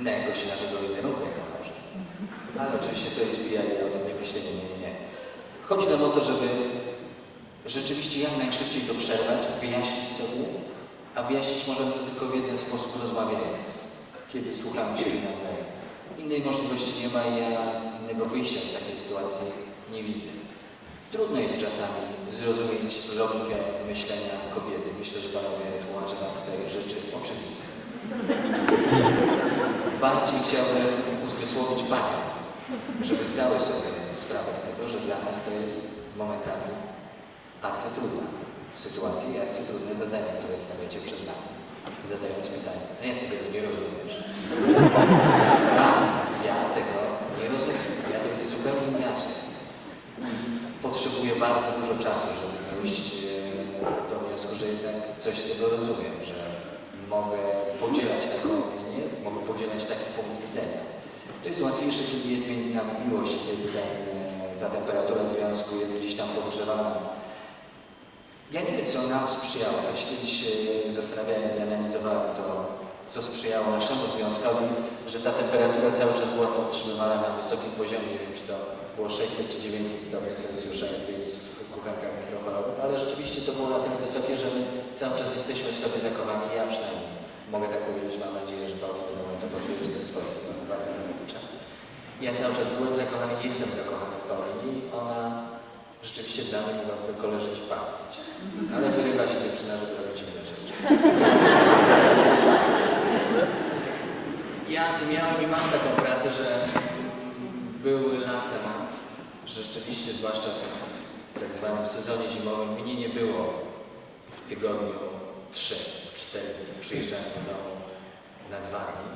innego się naszego wizerunku jako małżeństwa. Ale oczywiście to jest pijanie, o tym nie myślenie, nie, nie. Chodzi nam o to, żeby rzeczywiście jak najszybciej to przerwać, wyjaśnić sobie, a wyjaśnić możemy to tylko w jeden sposób, rozmawiając, kiedy słuchamy siebie nawzajem. Innej możliwości nie ma i ja innego wyjścia z takiej sytuacji nie widzę. Trudno jest czasami zrozumieć logikę myślenia kobiety. Myślę, że panowie tłumaczą nam tutaj rzeczy oczywiste. Bardziej chciałbym uzmysłowić paniom, żeby zdały sobie sprawę z tego, że dla nas to jest momentami bardzo trudna sytuacja i bardzo trudne zadania, które stawiacie przed nami. Zadając pytanie, no ty tego nie rozumiesz? Ja tego nie rozumiem. Ja to widzę zupełnie inaczej. Potrzebuję bardzo dużo czasu, żeby dojść e, do wniosku, że jednak coś z tego rozumiem, że mogę podzielać taką opinię, mogę podzielać taki punkt widzenia. To jest łatwiejsze, kiedy jest między nami miłość, kiedy e, ta temperatura związku jest gdzieś tam podgrzewana. Ja nie wiem, co nam sprzyjało. Ja się kiedyś e, zastanawiałem i analizowałem to, co sprzyjało naszemu związkowi, że ta temperatura cały czas była podtrzymywana na wysokim poziomie. Nie wiem, czy to było 600 czy 900 stopni Celsjusza, jak jest w ale rzeczywiście to było na tyle wysokie, że my cały czas jesteśmy w sobie zakochani. Ja przynajmniej mogę tak powiedzieć, mam nadzieję, że Paulina za mną to potwierdzi ze swojej strony. Bardzo ucza. Ja cały czas byłem zakochany, jestem zakochany w Paulinie i ona rzeczywiście dla mnie mogła tylko leżeć i pachnieć. Ale wyrywa się dziewczyna, żeby robić inne rzeczy. Ja miałem i mam taką pracę, że były lata, że rzeczywiście, zwłaszcza w tak zwanym sezonie zimowym, mnie nie było w tygodniu 3-4 dni. Przyjeżdżałem do domu na dwa dni.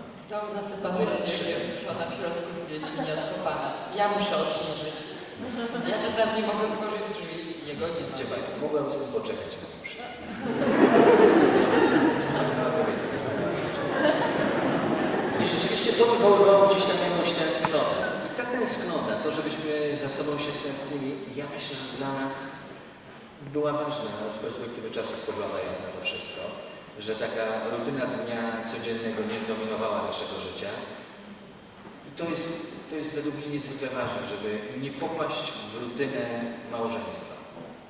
Zasypany śniegiem, żona w środku z dziećmi nieodkopana. Ja muszę odśnieżyć. Ja czasami nie mogę otworzyć drzwi, jego nie ma. Wiecie Państwo, mogłem z tym poczekać na ten przyjazd. Wspaniała kobieta, wspaniała dziewczyna. I rzeczywiście to wywoływało gdzieś tam jakąś tęsknotę. I ta tęsknota, za sobą się stęsknili, ja myślę, że dla nas była ważna z perspektywy czasu spoglądając na to wszystko, że taka rutyna dnia codziennego nie zdominowała naszego życia. I to jest, to jest według mnie niezwykle ważne, żeby nie popaść w rutynę małżeństwa,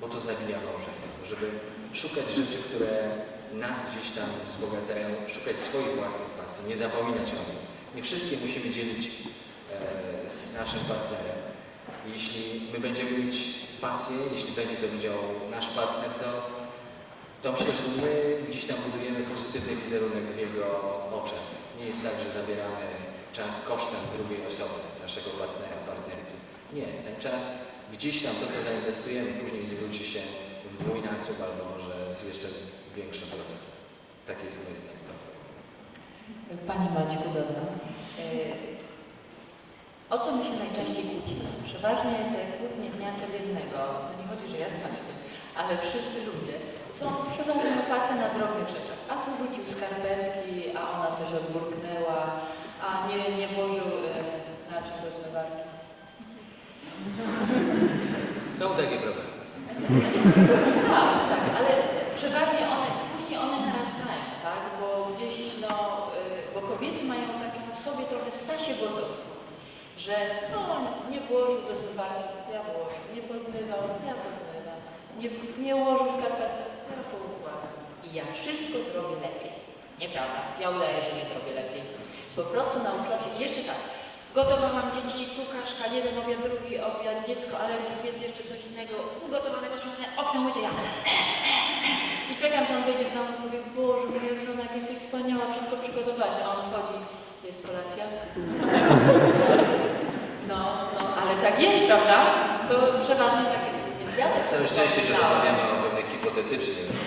bo to zabija małżeństwo, żeby szukać rzeczy, które nas gdzieś tam wzbogacają, szukać swoich własnych pasji, nie zapominać o nich. Nie wszystkie musimy dzielić e, z naszym partnerem. Jeśli my będziemy mieć pasję, jeśli będzie to widział nasz partner, to, to myślę, że my gdzieś tam budujemy pozytywny wizerunek w jego oczach. Nie jest tak, że zabieramy czas kosztem drugiej osoby, naszego partnera, partnerki. Nie, ten czas gdzieś tam to, co zainwestujemy, później zwróci się w dwójnasób albo może z jeszcze większym procentem. Takie jest moje zdanie. Pani Maćku Dodna. O co my się najczęściej kłócimy? Przeważnie te kłótnie dnia codziennego, to nie chodzi, że ja z Maćkiem, ale wszyscy ludzie są przeważnie oparte na drobnych rzeczach. A tu rzucił skarpetki, a ona coś odburknęła, a nie, nie włożył e, na czym do zmywarki. Są takie problemy. Tak, tak, ale przeważnie one, później one narastają, tak? Bo gdzieś, no, y, bo kobiety mają takie w sobie trochę stasie głosowskie, że no, nie włożył do zmywarki, ja włożę, nie pozmywał, ja pozmywam, nie, nie ułożył skarpetek, ja poukładam. I ja wszystko zrobię lepiej. Nieprawda, ja udaję, że nie zrobię lepiej. Po prostu nauczyłam się, jeszcze tak, Gotowa mam dzieci, tu kaszka, jeden obiad, drugi obiad, dziecko, ale więc jeszcze coś innego, ugotowanego, śniadania, okno myte, ja. I czekam, że on wejdzie z domu i powie, Boże, moja żona, jak jesteś wspaniała, wszystko przygotowałaś. A on chodzi, jest kolacja? No, no, ale tak jest, prawda? To przeważnie tak jest. Więc ja tak Całe szczęście, że rozmawiamy o pewnych hipotetycznych.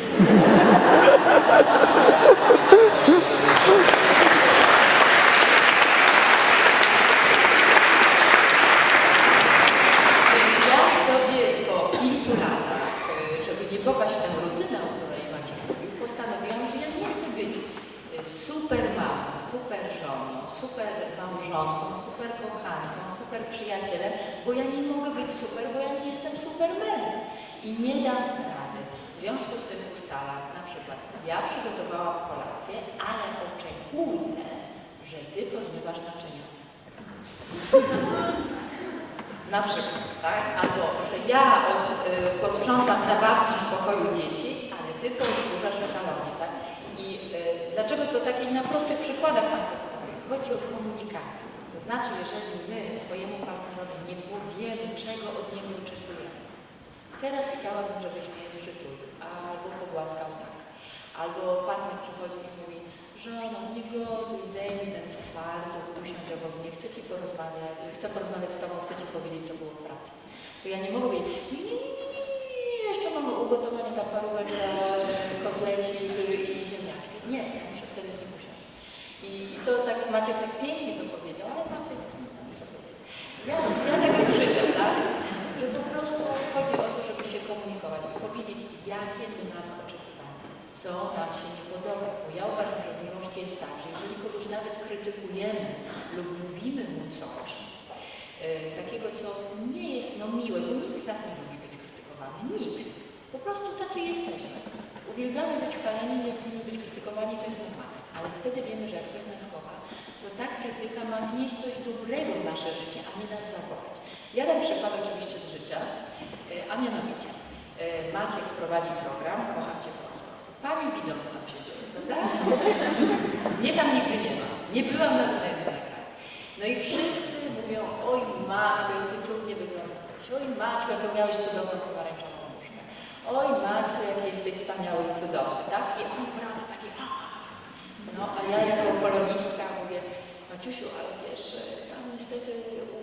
Więc ja sobie po kilku latach, e, żeby nie popaść w tę rutynę, o której Maciek mówił, postanowiłam, że ja nie chcę być e, super mamą, super żoną, super małżonką, super kochanką, super przyjacielem, bo ja nie mogę być super, bo ja nie jestem supermanem i nie dam rady. W związku z tym ustalam, na przykład ja przygotowałam kolację, ale oczekuję, że ty pozmywasz naczynia. Na przykład, tak? Albo, że ja od, y, posprzątam zabawki w pokoju dzieci, ale ty podburzasz w salonie, tak? I y, dlaczego to takie na prostych przykładach Państwu? Chodzi o komunikację. To znaczy, jeżeli my swojemu partnerowi nie powiemy, czego od niego oczekujemy. Teraz chciałabym, żebyś mnie przytulił, albo pogłaskał tak. Albo partner przychodzi i mówi, żono, nie gotuj, zdejmij ten fartuch, usiądź obok mnie, chcę Ci porozmawiać, chcę porozmawiać z Tobą, chcę Ci powiedzieć, co było w pracy. To ja nie mogę powiedzieć, nie, nie, nie, nie, nie, jeszcze mam ugotowanie ta paróweczka, kotlecik i ziemniaczki. Nie, ja muszę wtedy z nim usiąść. I to tak Maciek tak pięknie to powiedział, ale Maciek, ja, ja tak jest życie, tak? Że po prostu chodzi o to, żeby się komunikować i powiedzieć, jakie my mamy oczekiwania, co nam się nie podoba. Bo ja uważam, że w miłości jest tak, że jeżeli kogoś nawet krytykujemy lub mówimy mu coś, e, takiego, co nie jest no miłe, bo nikt z nas nie lubi być krytykowany, nikt. Po prostu tacy jesteśmy. Uwielbiamy być chwaleni, nie lubimy być krytykowani, to jest normalne. Ale wtedy wiemy, że jak ktoś nas kocha, to ta krytyka ma wnieść coś dobrego w nasze życie, a nie nas zawołać. Ja dam przykład oczywiście z życia, e, a mianowicie e, Maciek prowadzi program Kocham. Pani widzą, co tam się dzieje, prawda? Tam nigdy nie ma. Nie byłam na nagraniu. No i wszyscy mówią, oj Maćko, jak Ty cudnie wyglądasz. Oj Maćko, jak miałeś cudowną pomarańczową nóżkę. Oj Maćko, jak jesteś wspaniały i cudowny, tak? I on wraca taki, "Ha, ha, ha". no a ja jako polonistka mówię, Maciusiu, ale wiesz, tam niestety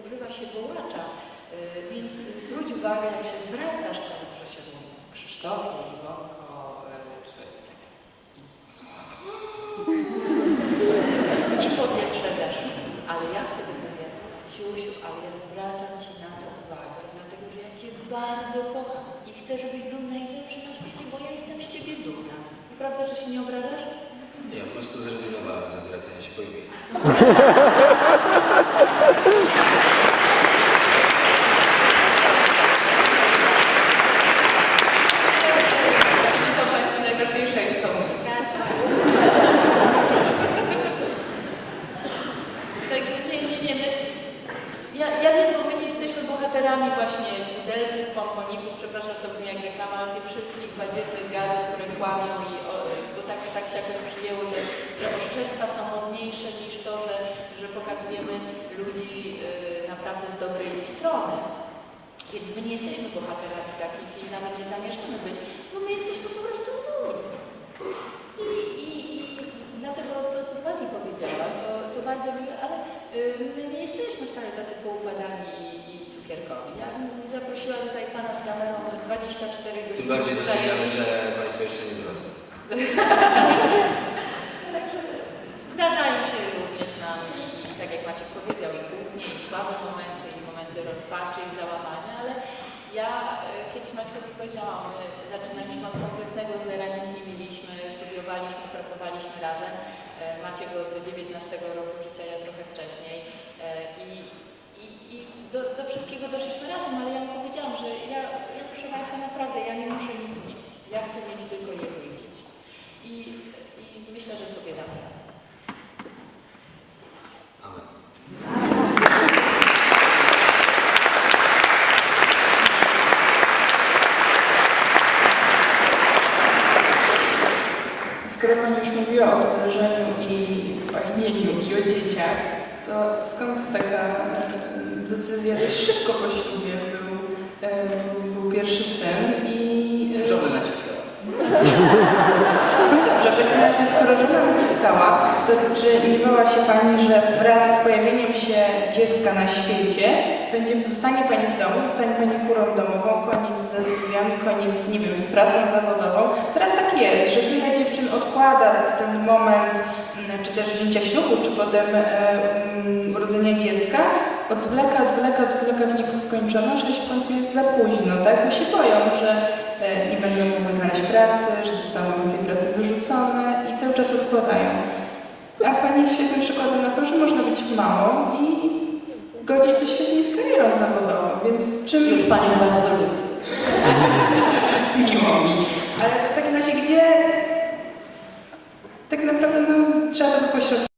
używa się wołacza, e, więc zwróć uwagę, jak się zwracasz, to że się mówi Krzysztofie, Iwonko, e, czy tak. I powietrze zeszło. Ale ja wtedy mówię, Ciusiu, ale ja zwracam Ci na to uwagę, dlatego że ja Cię bardzo kocham i chcę, żebyś był najlepszy na świecie, bo ja jestem z Ciebie dumna. Prawda, że się nie obrażasz? Nie, po prostu zrezygnowałem ze zwracania się po imieniu. To Państwu najważniejsza jest komunikacja. Także ja, ja wiem, bo my nie jesteśmy bohaterami właśnie pudelków, pomponików, przepraszam, to brzmi jak reklama, ale tych wszystkich badziewnych gazów, które kłamią i o, bo tak, tak się jakoś przyjęło, że, że oszczerstwa są modniejsze niż to, że, że pokazujemy ludzi y, naprawdę z dobrej strony. Więc my nie jesteśmy bohaterami takich i nawet nie zamierzamy być, bo my jesteśmy po prostu ludźmi. I, i dlatego to, co Pani powiedziała, to, to bardzo miłe, ale y, my nie jesteśmy wcale tacy poukładani i, cukierkowi. Ja bym zaprosiła tutaj Pana z kamerą 24 godziny. Tym bardziej doceniamy, że Państwo jeszcze nie drodzy. Także zdarzają się również nam i, i tak jak Maciek powiedział, i kłótnie, i słabe momenty, i momenty rozpaczy, i załamania, ale ja e, kiedyś Maćkowi powiedziałam, my zaczynaliśmy od kompletnego zera, nic nie mieliśmy, pracowaliśmy razem. Maciek od 19 roku życia, ja trochę wcześniej. E, I, i, i do, do wszystkiego doszliśmy razem, ale ja mu powiedziałam, że ja, ja proszę Państwa, naprawdę, ja nie muszę nic zmienić. Ja chcę mieć tylko jego i dzieci. I, I myślę, że sobie dam radę. Amen. Skoro Pani już mówiła o tym leżeniu i pachnieniu i o dzieciach, to skąd taka e, decyzja dość szybko po ślubie był, e, był pierwszy syn i... e, Żonę naciskała. Dobrze, takim razie, skoro żona naciskała, to czy nie bała się Pani, że wraz z pojawieniem się dziecka na świecie będzie, zostanie Pani w domu, zostanie Pani kurą domową, koniec ze studiami, koniec, nie wiem, z pracą zawodową. Teraz tak jest, że wiele dziewczyn odkłada ten moment, mm, czy też wzięcia ślubu, czy potem e, mm, urodzenia dziecka, odwleka, odwleka, odwleka w wieku skończono, że w końcu jest za późno, tak? Bo się boją, że e, nie będą mogły znaleźć pracy, że zostaną z tej pracy wyrzucone i cały czas odkładają. A Pani jest świetnym przykładem na to, że można być małą i godzić to świetnie z karierą zawodową, więc czym Już Panią bardzo lubię. miło mi. Ale to w takim razie, gdzie tak naprawdę no, trzeba to pośrodkować.